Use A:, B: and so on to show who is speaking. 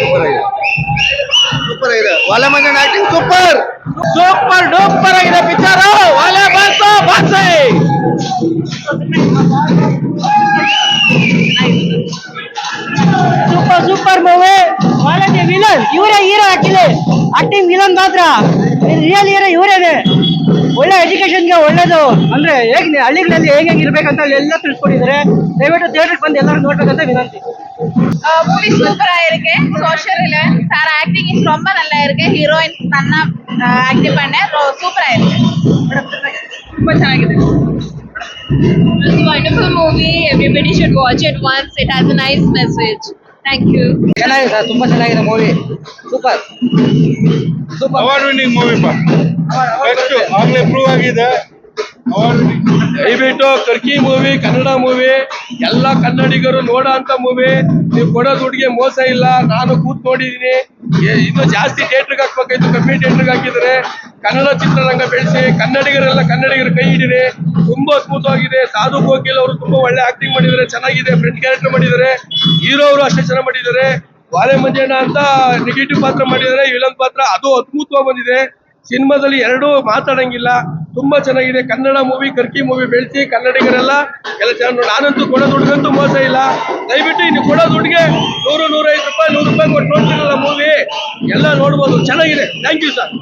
A: Super ಆಗಿದೆ ಒಲೆ Manjanna acting super
B: super duper ಆಗಿದೆ ಪಿಕ್ಚರ್ ಒಳ್ಳೆ ಬಂತು ಬಾಸೆ
C: ಸೂಪರ್ ಸೂಪರ್ ಮೂವಿ ಒಳ್ಳೆ ವಿಲನ್ ಇವರೇ ಹೀರೋ ಆಕ್ಚುಲಿ ಆಕ್ಟಿಂಗ್ ವಿಲನ್ ಮಾತ್ರ ರಿಯಲ್ ಹೀರೋ ಇವರೇನೆ ಒಳ್ಳೆ ಎಜುಕೇಶನ್ಗೆ ಒಳ್ಳೇದು ಅಂದ್ರೆ ಹೇಗೆ ಹಳ್ಳಿಗಳಲ್ಲಿ ಹೇಗೆ ಹೇಗೆ ಇರ್ಬೇಕಂತ ಎಲ್ಲ ತಿಳ್ಸ್ಕೊಂಡಿದ್ದಾರೆ ದಯವಿಟ್ಟು ಥಿಯೇಟರ್ಗೆ ಬಂದು ಎಲ್ಲರೂ ನೋಡ್ಬೇಕಂತ ವಿನಂತಿ
D: மூவி சூப்பரா இருக்கு social relevance sir acting is ரொம்ப நல்லா இருக்கு ஹீரோயின் நல்லா ஆக்டிங் பண்ண சூப்பரா இருக்கு ரொம்ப ಚೆನ್ನಾಗಿದೆ It's a wonderful movie. Everybody should watch it once. It has a nice message. Thank you.
C: ಚೆನ್ನಾಗಿದೆ ಸರ್ ತುಂಬಾ ಚೆನ್ನಾಗಿದೆ
E: movie super award winning movie best ಆಗಿದೆ ದಯವಿಟ್ಟು ಕರ್ಕಿ ಮೂವಿ, ಕನ್ನಡ ಮೂವಿ, ಎಲ್ಲ ಕನ್ನಡಿಗರು ನೋಡೋ ಅಂತ ಮೂವಿ, ನೀವು ಕೊಡೋ ದುಡ್ಡಿಗೆ ಮೋಸ ಇಲ್ಲ, ನಾನು ಕೂತ್ ನೋಡಿದೀನಿ ಇನ್ನು ಜಾಸ್ತಿ ಥಿಯೇಟರ್ಗೆ ಹಾಕ್ಬೇಕಾಯ್ತು, ಕಮ್ಮಿ ಥಿಯೇಟರ್ಗೆ ಹಾಕಿದ್ರೆ. ಕನ್ನಡ ಚಿತ್ರರಂಗ ಬೆಳೆಸಿ, ಕನ್ನಡಿಗರೆಲ್ಲ ಕನ್ನಡಿಗರ ಕೈ ಹಿಡಿರಿ. ತುಂಬಾ ಸ್ಮೂತ್ ಆಗಿದೆ. ಸಾಧು ಕೋಕಿಲ್ ಅವರು ತುಂಬಾ ಒಳ್ಳೆ ಆಕ್ಟಿಂಗ್ ಮಾಡಿದ್ದಾರೆ, ಚೆನ್ನಾಗಿದೆ ಫ್ರೆಂಡ್ ಕ್ಯಾರೆಕ್ಟರ್ ಮಾಡಿದ್ದಾರೆ. ಹೀರೋ ಅವರು ಅಷ್ಟೇ ಚೆನ್ನಾಗಿ ಮಾಡಿದ್ದಾರೆ. ವಾಲೆ ಮಂಜಣ್ಣ ಅಂತ ನೆಗೆಟಿವ್ ಪಾತ್ರ ಮಾಡಿದ್ದಾರೆ, ವಿಲನ್ ಪಾತ್ರ, ಅದು ಅದ್ಭುತವಾಗಿ ಬಂದಿದೆ. ಸಿನಿಮಾದಲ್ಲಿ ಎರಡೂ ಮಾತಾಡಂಗಿಲ್ಲ. ತುಂಬಾ ಚೆನ್ನಾಗಿದೆ. ಕನ್ನಡ ಮೂವಿ ಕರ್ಕಿ ಮೂವಿ ಬೆಳೆಸಿ ಕನ್ನಡಿಗರೆಲ್ಲ ಎಲ್ಲ ಚೆನ್ನಾಗಿ ನಾನಂತೂ ಕೊಡೋ ದುಡ್ಗಂತೂ ಮೋಸ ಇಲ್ಲ. ದಯವಿಟ್ಟು ಇನ್ನು ಕೊಡೋ ದುಡ್ಡಿಗೆ ನೂರು, ನೂರೈದು ರೂಪಾಯಿ, ನೂರು ರೂಪಾಯಿ ಕೊಟ್ಟು ನೋಡ್ತಿರಲ್ಲ ಮೂವಿ ಎಲ್ಲ ನೋಡ್ಬೋದು. ಚೆನ್ನಾಗಿದೆ. Thank you sir